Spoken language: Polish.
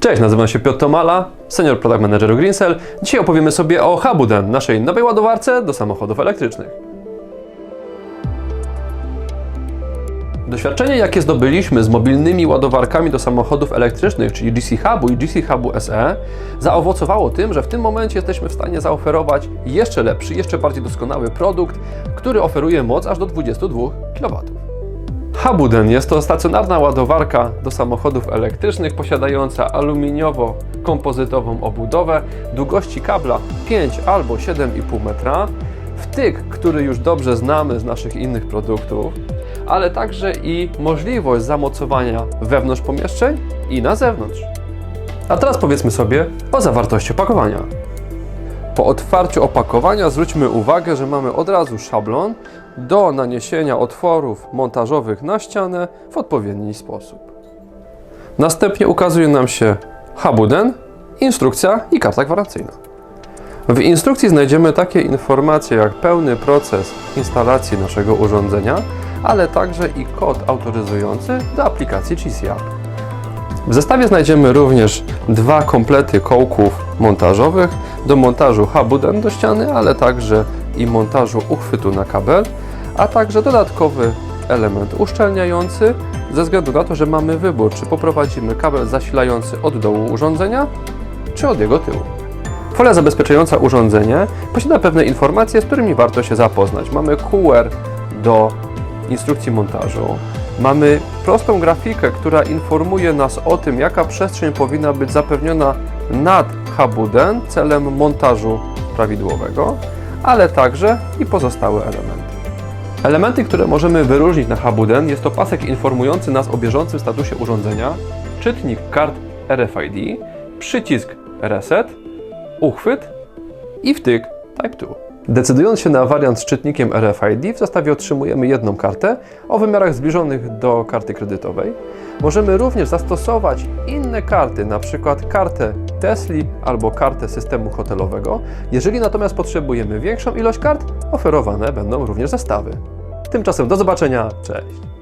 Cześć, nazywam się Piotr Tomala, senior product manager Greensell. Dzisiaj opowiemy sobie o Habuden, naszej nowej ładowarce do samochodów elektrycznych. Doświadczenie, jakie zdobyliśmy z mobilnymi ładowarkami do samochodów elektrycznych, czyli GC Hubu i GC Hubu SE, zaowocowało tym, że w tym momencie jesteśmy w stanie zaoferować jeszcze lepszy, jeszcze bardziej doskonały produkt, który oferuje moc aż do 22 kW. Habuden jest to stacjonarna ładowarka do samochodów elektrycznych posiadająca aluminiowo-kompozytową obudowę, długości kabla 5 albo 7,5 metra, wtyk, który już dobrze znamy z naszych innych produktów, ale także i możliwość zamocowania wewnątrz pomieszczeń i na zewnątrz. A teraz powiedzmy sobie o zawartości opakowania. Po otwarciu opakowania zwróćmy uwagę, że mamy od razu szablon do naniesienia otworów montażowych na ścianę w odpowiedni sposób. Następnie ukazuje nam się Habuden, instrukcja i karta gwarancyjna. W instrukcji znajdziemy takie informacje jak pełny proces instalacji naszego urządzenia, ale także i kod autoryzujący do aplikacji GC App. W zestawie znajdziemy również dwa komplety kołków montażowych do montażu habuden do ściany, ale także i montażu uchwytu na kabel, a także dodatkowy element uszczelniający ze względu na to, że mamy wybór, czy poprowadzimy kabel zasilający od dołu urządzenia, czy od jego tyłu. Folia zabezpieczająca urządzenie posiada pewne informacje, z którymi warto się zapoznać. Mamy QR do instrukcji montażu. Mamy prostą grafikę, która informuje nas o tym, jaka przestrzeń powinna być zapewniona nad habuden celem montażu prawidłowego, ale także i pozostałe elementy. Elementy, które możemy wyróżnić na habuden jest to pasek informujący nas o bieżącym statusie urządzenia, czytnik kart RFID, przycisk Reset, uchwyt i wtyk Type 2. Decydując się na wariant z czytnikiem RFID, w zestawie otrzymujemy jedną kartę o wymiarach zbliżonych do karty kredytowej. Możemy również zastosować inne karty, np. kartę Tesli albo kartę systemu hotelowego. Jeżeli natomiast potrzebujemy większą ilość kart, oferowane będą również zestawy. Tymczasem do zobaczenia, cześć!